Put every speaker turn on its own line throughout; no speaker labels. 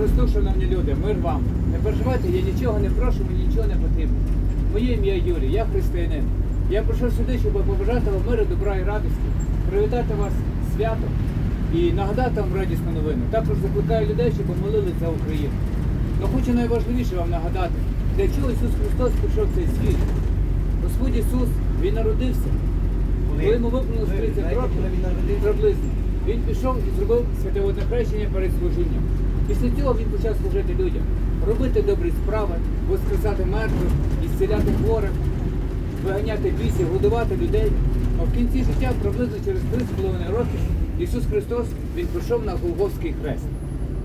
Христу, шановні люди, мир вам. Не переживайте, я нічого не прошу, мені нічого не потрібно. Моє ім'я Юрій, я християнин. Я прийшов сюди, щоб побажати вам миру, добра і радості, привітати вас святом і нагадати вам радісну новину. Також закликаю людей, щоб помолились за Україну. Ну хочу найважливіше вам нагадати, для чого Ісус Христос прийшов в цей світ. Господь Ісус, Він народився. Коли йому виповнилось 30 років, приблизно, він пішов і зробив святе водохрещення перед служінням. Після цього він почав служити людям, робити добрі справи, воскресати мертвих, ісціляти хворих, виганяти бісів, годувати людей. А в кінці життя, приблизно через 3,5 роки, Ісус Христос Він прийшов на Голговський хрест.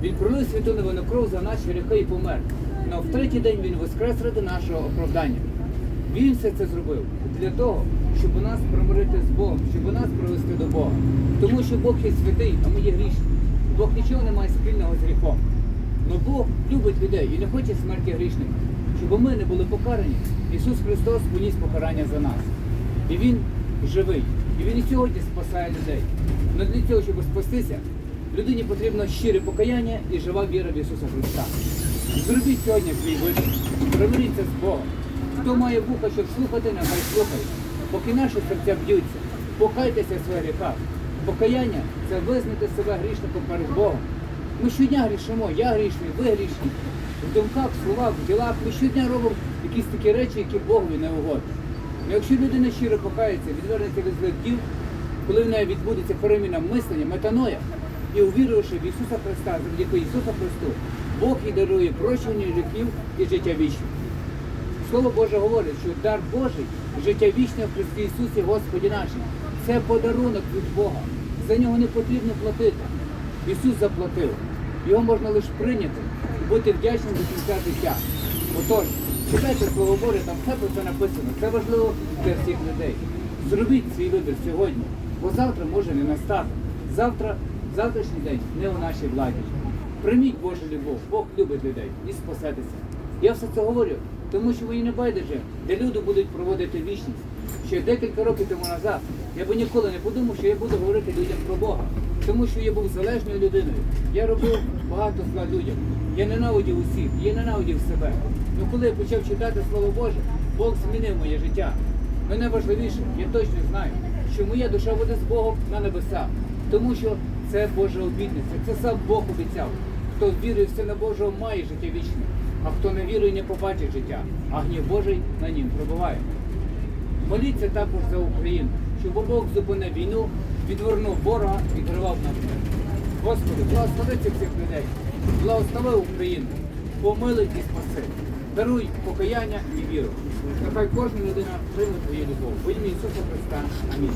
Він пролив святу невинну кров за наші гріхи і помер. Но в третій день Він воскрес ради нашого оправдання. Він все це зробив для того, щоб нас примирити з Богом, щоб нас привести до Бога. Тому що Бог є святий, а ми є грішні. Бог нічого не має спільного з гріхом. Но Бог любить людей і не хоче смерті грішника. Щоб ми не були покарані, Ісус Христос поніс покарання за нас. І Він живий. І Він і сьогодні спасає людей. Но для цього, щоб спастися, людині потрібно щире покаяння і жива віра в Ісуса Христа. Зробіть сьогодні свій вибір. Примиріться з Богом. Хто має вуха, щоб слухати, нехай слухає. Поки наші серця б'ються, покайтеся в своїх гріхах. Покаяння це визнати себе грішником перед Богом. Ми щодня грішимо, я грішний, ви грішні. В думках, в словах, в ділах ми щодня робимо якісь такі речі, які Богові не угодні. Ну, Якщо людина щиро покається, відвернеться від злих діл, коли в неї відбудеться переміна мислення, метаноя, і увіруючи в Ісуса Христа, завдяки Ісуса Христу, Бог їй дарує прощення гріхів і життя вічне. Слово Боже говорить, що дар Божий, життя вічне в Христі Ісусі Господі нашим, це подарунок від Бога. За нього не потрібно платити. Ісус заплатив. Його можна лише прийняти і бути вдячним до кінця життя. Отож, читайте Слово Боже, там все про це написано. Це важливо для всіх людей. Зробіть свій вибір сьогодні, бо завтра може не настати. Завтра, завтрашній день не у нашій владі. Прийміть Божу любов, Бог любить людей і спасетеся. Я все це говорю, тому що мені не байдуже, де люди будуть проводити вічність. Ще декілька років тому назад я би ніколи не подумав, що я буду говорити людям про Бога. Тому що я був залежною людиною. Я робив багато зла людям. Я ненавидів усіх, я ненавидів себе. Ну коли я почав читати Слово Боже, Бог змінив моє життя. Ну найважливіше, я точно знаю, що моя душа буде з Богом на небесах. Тому що це Божа обітниця, це сам Бог обіцяв. Хто вірує в Сина Божого, має життя вічне, а хто не вірує, не побачить життя, а гнів Божий на нім пробуває. Моліться також за Україну, щоб Бог зупинив війну, відвернув ворога і тривав наш мир. Господи, благослови цих всіх людей, благослови Україну, помилуй і спаси, даруй покаяння і віру. Нехай кожна людина прийме твою любов. Во ім'я Ісуса Христа. Амінь.